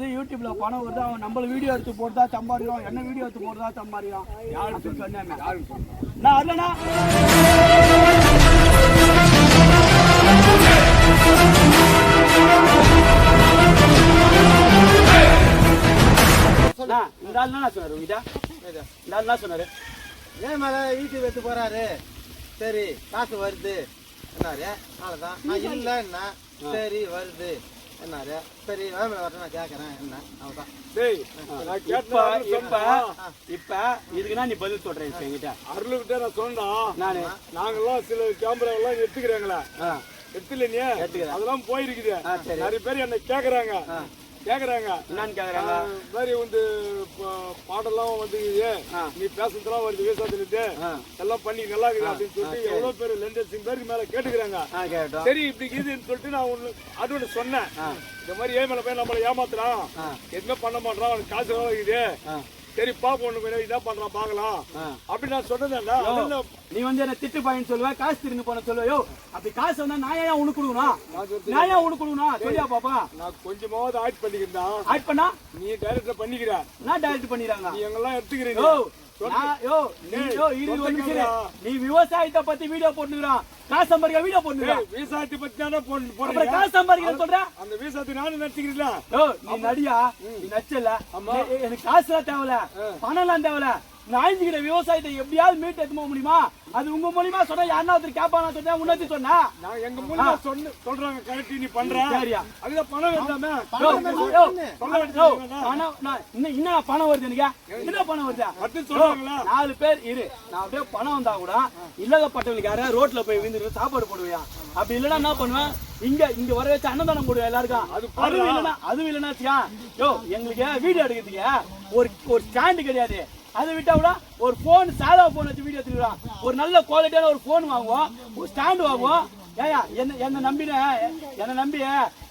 வருது யூடியூப்ல பணம் வருது அவன் நம்மள வீடியோ எடுத்து போட்டா சம்பாதிக்கிறான். என்ன வீடியோ எடுத்து போட்டா சம்பாதிக்கிறான்? யாருக்கு சொன்னேன் நான் அண்ணா, இந்த ஆள் என்ன சொன்னாரு இந்த ஆள் என்ன சொன்னாரு? ஏன் மேல யூடியூப் எடுத்து போறாரு. சரி காசு வருது. என்னாரு அவ்வளவுதான் நான் இல்லைன்னா சரி வருது. என்னாரு? சரி வேலை வரட்டும் நான் கேட்கறேன் என்ன? அவ்வளவுதான். டேய் நான் இப்ப கேட்டேன் இப்ப இப்ப இதுக்குன்னா நீ பதில் சொல்ற இப்ப நான் சொன்னேன் நானு? நாங்கெல்லாம் சில கேமரா எல்லாம் எடுத்துக்கிறாங்களே. ஆ, எடுத்துல நீ எடுத்துக்கிறேன். அதெல்லாம் போயிருக்குது. நிறைய பேர் என்ன கேக்குறாங்க. கேக்குறாங்க. என்னன்னு கேக்குறாங்க? மாதிரி வந்து பாடெல்லாம் வந்து. நீ பேசுறதுலாம் வருது விவசாயத்துல ஆ. எல்லாம் பண்ணி நல்லா இருக்குது அப்படின்னு சொல்லிட்டு எவ்வளவு பேர் லட்சம் பேருக்கு மேல கேட்டுக்கிறாங்க. சரி இப்படி இருக்குதுன்னு சொல்லிட்டு நான் ஒண்ணு அது ஒண்ணு சொன்னேன். இந்த மாதிரி ஏமல போய் நம்மளை ஏமாத்துறான். எதுவுமே பண்ண மாட்டான்? அவனுக்கு காசு இருக்குது. சரி பாப்போம் வேணும் இதான் பண்றான் பாக்கலாம். அப்படி நான் சொன்னதேன்டா நீ வந்து என்ன திட்டு பையன் சொல்லுவ காசு திரும்பி போன சொல்லுவ. யோ அப்படி காசு வந்தா நான் ஏன் உனக்கு கொடுக்கணும்? நான் ஏன் உனக்கு கொடுக்கணும்? சொல்லியா பாப்பா? நான் கொஞ்சமாவது ஆட் பண்ணிக்கிறேன் ஆட் பண்ணா? நீ டைரக்டர் பண்ணிக்கிற. நான் டைரக்ட் பண்ணிடுறாங்க நீ எங்கெல்லாம் எடுத்துக்கிறீங்க? நீ விவசாயத்தை பத்தி வீடியோ போட்டுக்கிறான் காசு சம்பாதிக்க வீடியோ போட்டுக்கிறான் விவசாயத்தை பத்தி தானே போடுறீங்க? காசு சம்பாதிக்கிற சொல்ற? அந்த விவசாயத்தை நானும் நினைச்சுக்கிறீங்களா யோ நீ நடியா? நீ நச்சல? நீ- எனக்கு காசுலாம் தேவையில்ல பணம்லாம் தேவையில்ல நான் அழிஞ்சுக்கிற விவசாயத்தை எப்படியாவது மீட்டு எடுத்து போக முடியுமா? அது உங்க மூலியமா சொன்னா யாருன்னா ஒருத்தர் கேட்பானா சொன்னா உன்னத்தி சொன்னா? நான் எங்க மூலியமா சொன்ன சொல்றாங்க கரெக்ட் நீ பண்ற. சரியா. அதுல பணம் வேண்டாமே. பணம் இன்னும் என்ன பணம் வருது எனக்கு. என்ன பணம் வருது? பத்து சொல்றாங்களா? நாலு பேர் இரு. நான் அப்படியே பணம் வந்தா கூட இல்லாதப்பட்டவங்களுக்கு யாராவது ரோட்ல போய் விழுந்துட்டு சாப்பாடு போடுவியா? அப்படி இல்லைன்னா என்ன பண்ணுவேன்? இங்க இங்க வர வச்சு அன்னதானம் போடுவேன் எல்லாருக்கும்? அது அதுவும் இல்லைன்னா அதுவும் இல்லைன்னா வச்சுக்கா, யோ எங்களுக்கு வீடியோ எடுக்கிறதுக்கு ஒரு ஒரு ஸ்டாண்டு கிடையாது. அதை விட்டா கூட ஒரு போன் சாதா போன் வச்சு வீடியோ எடுத்துக்கலாம் ஒரு நல்ல குவாலிட்டியான ஒரு போன் வாங்குவோம் ஒரு ஸ்டாண்ட் வாங்குவோம் ஏயா என்ன என்ன நம்பின? என்ன நம்பி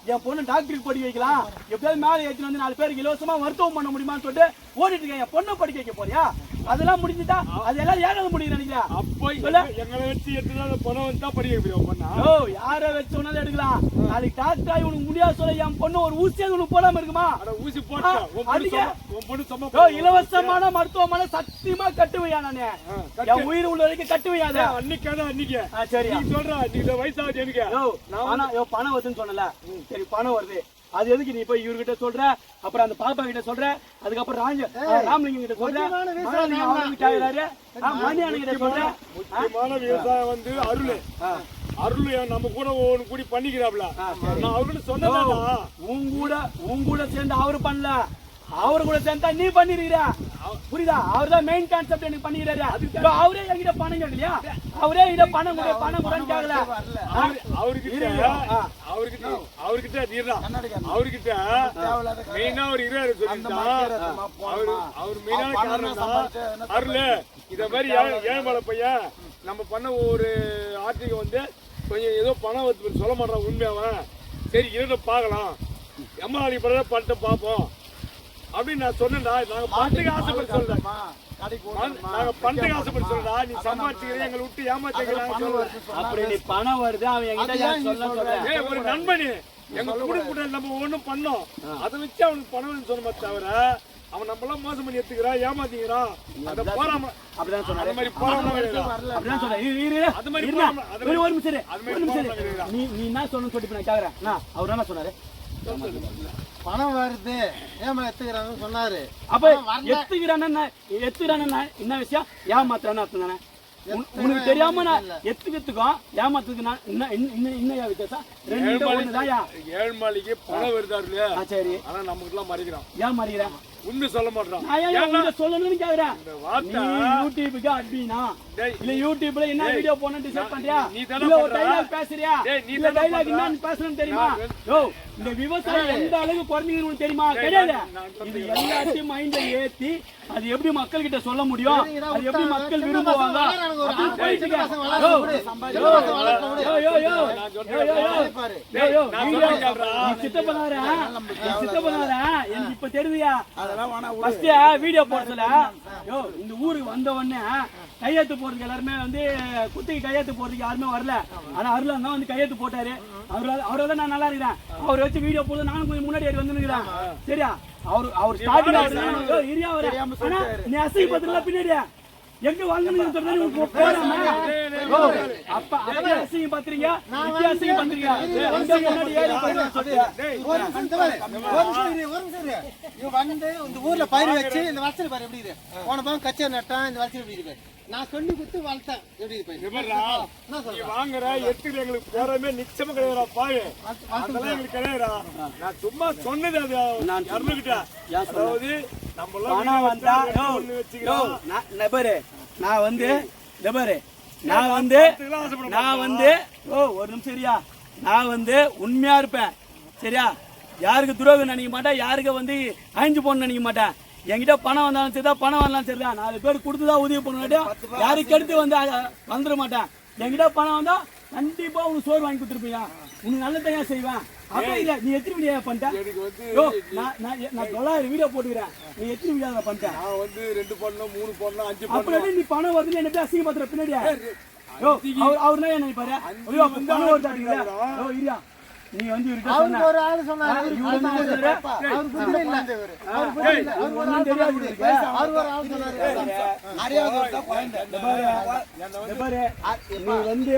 என் பொண்ணு டாக்டருக்கு படிக்க வைக்கலாம். எப்படியாவது மேலே ஏற்றி வந்து நாலு பேருக்கு இலவசமா மருத்துவம் பண்ண முடியுமான்னு சொல்லிட்டு ஓடிட்டு இருக்கேன். என் பொண்ணை படிக்க வைக்க போறியா? அதெல்லாம் முடிஞ்சுட்டா அது எல்லாம் ஏறாத முடியும் நினைக்கிறேன் அப்போ எங்களை வச்சு எடுத்து அந்த பணம் வந்து படிக்க வைக்கிறோம் பண்ணா? ஓ யார வச்சு வேணாலும் எடுக்கலாம்? நாளைக்கு டாக்டர் ஆகி உனக்கு முடியாது சொல்ல. என் பொண்ணு ஒரு ஊசியாவது உனக்கு போடாம இருக்குமா? ஊசி போட்டா ஆ, உன் பொண்ணு அதிக- சும்மா- உன் பொண்ணு சும்மா ஓ இலவசமான மருத்துவமனை சத்தியமா கட்டுவையா நானு. என் உயிர் உள்ள வரைக்கும் அன்னைக்கான அன்னைக்கு சரியா. நீ சொல்ற நீ இந்த வயசாகுது எனக்கு. பணம் வருதுன்னு சொன்னல சரி பணம் வருது. அது எதுக்கு நீ போய் இவர்கிட்ட சொல்ற? அப்புறம் அந்த பாப்பா கிட்ட சொல்ற? அதுக்கப்புறம் ராஜ ராமலிங்கம் கிட்ட சொல்ற? மணியானு கிட்ட சொல்ற? முக்கியமான விவசாயம் வந்து அருள். அருள் நம்ம கூட ஒன்று கூடி பண்ணிக்கிறாப்ல. நான் அவர்கிட்ட சொன்னதா உன் கூட உன் கூட சேர்ந்து அவரு பண்ணல. அவரு கூட சேர்ந்தா நீ பண்ணிருக்கிற. புரியுதா? அவர் தான் மெயின் கான்செப்ட் எனக்கு பண்ணிக்கிறாரு இதோ அவரே என்கிட்ட பணம் கேட்கலையா? அவரே இத பணம் கூட பணம் கூட கேட்கல அவர்கிட்ட அவர்கிட்ட அவர்கிட்ட நீர்டா அவர்கிட்ட மெயினா அவர் இருவாரு சொல்லிட்டா அவரு அவர் மெயினான காரணம் அருள். இத மாதிரி ஏழை- ஏழ்மலை பையன் நம்ம பண்ண ஒரு ஆர்டிகை வந்து கொஞ்சம் ஏதோ பணம் வந்து சொல்ல மாட்டான் உண்மையாவன் சரி இருந்த பார்க்கலாம். எம்மா பிறகு பண்ணிட்டு பார்ப்போம். அப்படின்னு நான் சொன்னேன்டா. நாங்க பணத்துக்கு ஆசைப்பட்டு சொல்றேன் நாங்க பணத்துக்கு ஆசைப்பட்டு சொல்றா நீ சம்பாதிச்சுக்கிறீங்க எங்களை விட்டு ஏமாத்திக்கிறாங்க அப்படி நீ பணம் வருது அவன் சொல்ல ஏய் ஒரு நண்பனு. எங்க கூட நம்ம ஒண்ணும் பண்ணோம். அதை வச்சு அவனுக்கு பணம் சொன்ன தவிர அவன் நம்மளாம் மோசம் பண்ணி எடுத்துக்கிறான் ஏமாத்திக்கிறான் அந்த போறாம அப்படிதான் சொன்னாரு அந்த மாதிரி போறாம அப்படிதான் சொன்னேன் அது மாதிரி அது ஒரு நிமிஷம். அது ஒரு நிமிஷம். நீ நீ என்ன சொல்லணும்னு சொல்லிட்டு நான் கேக்குறேன். அவர் என்ன சொன்னாரு? பணம் வருது. ஏமா எடுத்துக்கிறாங்கன்னு சொன்னாரு. அப்ப எத்துக்கிறான எத்துக்கிறான என்ன? விஷயம்? ஏமாத்துறான்னு அர்த்தம் தானே? உன்- உனக்கு தெரியாம நான் எத்துக்கிறதுக்கும் ஏமாத்துக்கு நான் இன்னும் இன்னும் இன்னும் வித்தியாசம்? ரெண்டு ஒண்ணுதான்யா? ஏழ்மாளிக்கு பணம் வருதாருல ஆ சரி. ஆனா நமக்கு எல்லாம் மறைக்கிறான். ஏன் மாறிக்கிறேன்? உண்மை சொல்ல மாட்டான். நான் சொல்லணும்னு கேக்குறேன் நீ யூடியூபுக்கு அட்மினா. இல்ல யூடியூப்ல என்ன வீடியோ போன டிசைட் பண்றியா? நீ தானே இல்ல ஒரு? டைலாக் பேசுறியா? டேய், நீ இல்ல பண்ற? என்னன்னு பேசணும்னு தெரியுமா? யோ இந்த விவசாயம் எந்த அளவுக்கு குறைஞ்சிருக்கும் தெரியுமா? கிடையாது இது எல்லாத்தையும் மைண்ட்ல ஏத்தி அது எப்படி மக்கள் கிட்ட சொல்ல முடியும்? அது எப்படி மக்கள் விரும்புவாங்க? சித்தப்பனாரா? சித்தப்பனாரா? எனக்கு இப்ப தெரியுதுயா. அதெல்லாம் வீடியோ போடுறதுல யோ இந்த ஊருக்கு வந்த உடனே கையெழுத்து போறதுக்கு எல்லாருமே வந்து குத்திக்கு கையெழுத்து போறதுக்கு யாருமே வரல. ஆனா அருள் தான் வந்து கையெழுத்து போட்டாரு. அவரால் அவரால் தான் நான் நல்லா இருக்கிறேன். அவர் வச்சு வீடியோ போடுறது நானும் கொஞ்சம் முன்னாடி ஏறி வந்துருக்கிறேன் சரியா? அவர் அவர் ஸ்டார்டிங் ஆனா நீ அசிங்கப்பத்துல பின்னாடியா? எங்க வாங்கணும்னு சொல்றது போ- போறாம அப்ப அசிங்கம் பாத்துறீங்க அசிங்கம் பண்றீங்க எங்க முன்னாடி ஏறி போறீங்கன்னு சொல்லிட்டு ஒரு நிமிஷம் இந்த பாரு. ஒரு நிமிஷம் இரு, ஒரு நிமிஷம் இரு. இவன் வந்து இந்த ஊர்ல பயிர் வச்சு இந்த வளர்ச்சி பாரு எப்படி இருக்கு போன பாவம் கச்சை நட்டான் இந்த வளர்ச்சி எப்படி இருக்கு நான் சொல்லி கொடுத்து வளர்த்தேன் எப்படி வாங்குற எத்துக்கு எங்களுக்கு போறமே நிச்சயமா கிடையாதுடா பாரு. அதெல்லாம் எங்களுக்கு கிடையாதுடா. நான் சும்மா சொன்னது அது நான் இறந்துகிட்ட ஏன் சொன்ன? அதாவது நம்ம பணம் வந்தா வச்சுக்கிறோம். நான் வந்து இந்த பாரு நான் வந்து நான் வந்து ஓ ஒரு நிமிஷம் சரியா நான் வந்து உண்மையா இருப்பேன். சரியா? யாருக்கு துரோகம் நினைக்க மாட்டேன் யாருக்கு வந்து அழிஞ்சு போகணும்னு நினைக்க மாட்டேன். என்கிட்ட பணம் வந்தாலும் சரிதான் பணம் வரலாம் சரிதான் நாலு பேர் கொடுத்து தான் உதவி பண்ண யாருக்கு எடுத்து வந்து வந்துட மாட்டேன். என்கிட்ட பணம் வந்தா கண்டிப்பா உனக்கு சோறு வாங்கி கொடுத்துருப்பியா உனக்கு நல்ல தனியா செய்வேன். அப்ப இல்ல நீ எத்தனை வீடியோ பண்ணிட்ட? எனக்கு வந்து யோ, நான் நான் தொள்ளாயிரம் வீடியோ போட்டுக்கிறேன். நீ எத்தனை வீடியோ நான் வந்து ரெண்டு பண்ணோம் மூணு பண்ணோம் அஞ்சு எப்படி நீ பணம் வருதுன்னு என்ன அசிங்கப்படுத்துற பின்னாடியா? யோ அவர் அவர் என்ன ஐயோ அப்ப பணம் வருதாட்டீங்களா? யோ இரியா. நீ வந்து இவர்கிட்ட சொன்ன அவருக்கு ஒரு ஆள் சொன்னாரு. இவரு என்ன சொன்னாரு? அவர் புரியல. இல்ல அவர் புரியல. இல்ல. அவர் ஒரு ஒண்ணும் ஆள் தெரியாது. சொன்னாரு. இவருக்கு. அவர் ஒரு ஆள் சொன்னாரு. அறியாதவர் தான் குழந்தை இந்த பாரு, இந்த பாரு, நீ வந்து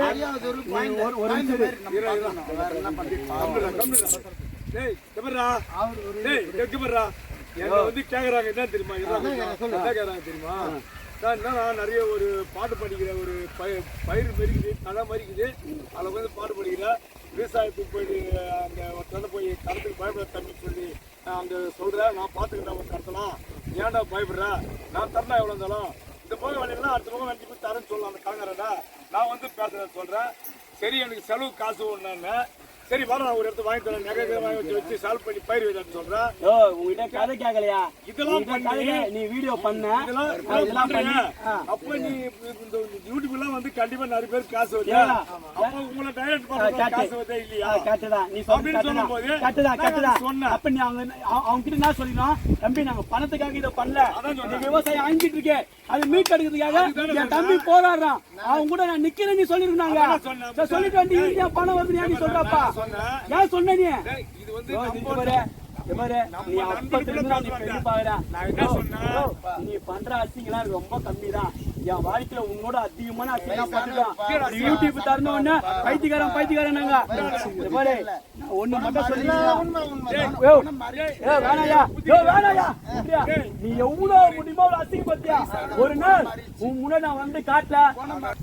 நீ ஒரு ஒரு நிமிஷம் இரு. டேய் கபர்ரா டேய் கபர்ரா என்ன வந்து கேக்குறாங்க. என்ன தெரியுமா? என்ன என்ன கேக்குறாங்க தெரியுமா? நான் நிறைய ஒரு பாட்டு படிக்கிற ஒரு பய- பயிர் மறிக்குது தலை மறிக்குது அதில் வந்து பாட்டு படிக்கிறேன் விவசாயத்துக்கு போய் அந்த ஒருத்தனை போய் கடத்துக்கு பயப்பட தம்பி சொல்லி நான் அங்கே சொல்கிறேன் நான் பார்த்துக்கிட்டேன் ஒரு கடத்தலாம் ஏன்டா பயப்படுற? நான் தரணும் எவ்வளோ இருந்தாலும். இந்த போக வேலையெல்லாம் அடுத்த போக வண்டி போய் தரேன்னு சொல்லலாம் அந்த கலங்கறடா நான் வந்து பேசுகிறேன் சொல்கிறேன் சரி எனக்கு செலவு காசு ஒன்று சரி வர நான் ஒரு இடத்துல வாங்கி தரேன் நகை வாங்கி வச்சு வச்சு சால்வ் பண்ணி பயிர் வைடான்னு சொல்கிறேன் யோ உங்ககிட்ட கதை கேட்கலையா இதெல்லாம் பண்ணி. நீ வீடியோ பண்ண. இதெல்லாம் பண்ணி. அப்ப நீ இந்த யூடியூப் எல்லாம் வந்து கண்டிப்பா நிறைய பேர் காசு வருது. அப்ப உங்களை டைரக்ட் காட்டு. காசு வருதா இல்லையா? கரெக்டுதான். நீ. சொல்லும்போது, கரெக்டுதான். அதை சொன்னேன். அப்ப நீ அவங்க அவ- அவங்க கிட்ட என்ன சொல்லிடணும்? தம்பி நாங்க பணத்துக்காக இதை பண்ணல. நீ விவசாயம் அழிஞ்சிட்டு இருக்கே. அது மீட் எடுக்கிறதுக்காக என் தம்பி போராடுறான். அவங்க கூட நான் நிக்கிறேன் நீ சொல்லிருந்தாங்க சொல்லிட்டு வந்து பணம் வருது நீ சொல்றப்பா. ஏன் சொன்ன நீ இது வந்து நீ பண்ற அசிங்கெல்லாம் ரொம்ப கம்மி தான் என் வாழ்க்கையில உன்னோட அதிகமான அசிங்கம் பட்டுட்டான் யூடியூப் ஒண்ணு பைத்தியக்காரன் பைத்தியக்காரன் நாங்க பாரு ஒண்ணு மட்டும் சொல்லி வேணாயா? வேணாயா? நீ எவ்வளவு முடியுமோ அவ்வளவு அசிங்கப்படுத்தியா? ஒரு நாள்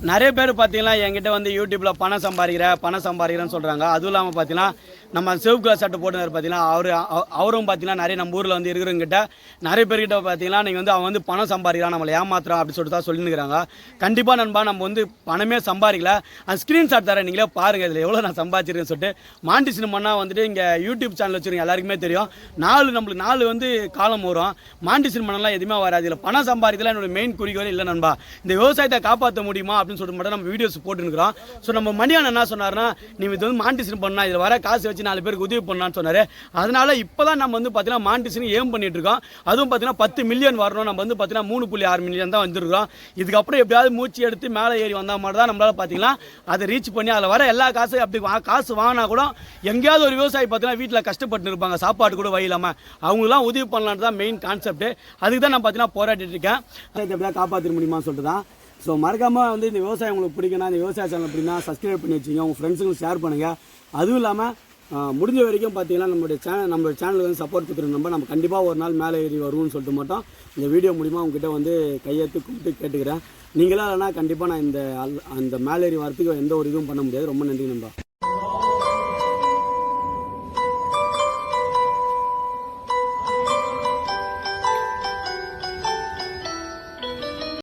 நிறைய பேர் பார்த்தீங்கன்னா என்கிட்ட வந்து யூடியூப்ல பணம் சம்பாதிக்கிற பணம் சம்பாதிக்கிறேன்னு சொல்றாங்க. அதுவும் இல்லாமல் பார்த்தீங்கன்னா நம்ம சிவப்பு கலர் சட்டை போட்டுனார் பார்த்தீங்கன்னா அவரு அவ- அவரும் பார்த்தீங்கன்னா நிறைய நம்ம ஊரில் வந்து இருக்கிறவங்கிட்ட நிறைய பேர்கிட்ட பார்த்தீங்கன்னா நீங்கள் வந்து அவன் வந்து பணம் சம்பாதிக்கிறான் நம்மளை ஏமாத்துறான் அப்படின்னு சொல்லிட்டு தான் சொல்லினுக்கிறாங்க கண்டிப்பாக நண்பா நம்ம வந்து பணமே சம்பாதிக்கல. அந்த ஸ்க்ரீன்ஷாட் தரேன் நீங்களே பாருங்க இதில் எவ்வளோ நான் சம்பாதிச்சிருக்கேன்னு சொல்லிட்டு. மாண்டி சினிமானா வந்துட்டு இங்கே யூடியூப் சேனல் வச்சிருக்கீங்க எல்லாருக்குமே தெரியும். நாலு நம்மளுக்கு நாலு வந்து காலம் வரும். மாண்டி சினிமானெலாம் எதுவுமே வராது. இதில் பணம் சம்பாதிக்கலாம் என்னோட மெயின் குறிக்கோள் இல்லை நண்பா. இந்த விவசாயத்தை காப்பாற்ற முடியுமா அப்படின்னு சொல்லிட்டு மட்டும் நம்ம வீடியோஸ் போட்டுருக்கிறோம் ஸோ நம்ம மணியான என்ன சொன்னார்னா நீ இது வந்து மாண்டிசன் பண்ணா இதில் வர காசு வச்சு நாலு பேருக்கு உதவி பண்ணான்னு சொன்னார். அதனால இப்போ தான் நம்ம வந்து பார்த்தீங்கன்னா மாண்டிசன் ஏம் பண்ணிட்டு இருக்கோம். அதுவும் பார்த்தீங்கன்னா பத்து மில்லியன் வரணும். நம்ம வந்து பார்த்தீங்கன்னா மூணு புள்ளி ஆறு மில்லியன் தான் வந்துருக்கோம் இதுக்கப்புறம் எப்படியாவது மூச்சு எடுத்து மேலே ஏறி வந்தால் மட்டும் தான் நம்மளால பார்த்தீங்கன்னா அதை ரீச் பண்ணி அதில் வர எல்லா காசு அப்படி வா- காசு வாங்கினா கூட எங்கேயாவது ஒரு விவசாயி பார்த்தீங்கன்னா வீட்டில் கஷ்டப்பட்டு இருப்பாங்க. சாப்பாடு கூட வழி இல்லாமல் அவங்களாம் உதவி பண்ணலான்னு தான் மெயின் கான்செப்ட் அதுக்கு தான் நான் பார்த்தீங்கன்னா போராடிட்டு இருக்கேன். எப்படியா காப்பாற்ற முடியுமா? சொல்லிட்டு தான். ஸோ மறக்காமல் வந்து இந்த விவசாயம் உங்களுக்கு பிடிக்குன்னா இந்த விவசாய சேனல் அப்படின்னா சப்ஸ்கிரைப் பண்ணி வச்சுங்க உங்கள் ஃப்ரெண்ட்ஸுங்களுக்கு ஷேர் பண்ணுங்கள் அதுவும் இல்லாமல் முடிஞ்ச வரைக்கும் பார்த்தீங்கன்னா நம்மளுடைய சேனல் நம்ம சேனலுக்கு வந்து சப்போர்ட் கொடுத்துருந்தோம் நம்ம நம்ம கண்டிப்பாக ஒரு நாள் மேலே ஏறி வருவோம்னு சொல்லிட்டு மட்டும் இந்த வீடியோ மூலிமா உங்ககிட்ட வந்து கையெழுத்து கும்பிட்டு கேட்டுக்கிறேன். நீங்களா இல்லைனா கண்டிப்பாக நான் இந்த அல்- அந்த மேலே ஏறி வரத்துக்கு எந்த ஒரு இதுவும் பண்ண முடியாது. ரொம்ப நன்றி நண்பா.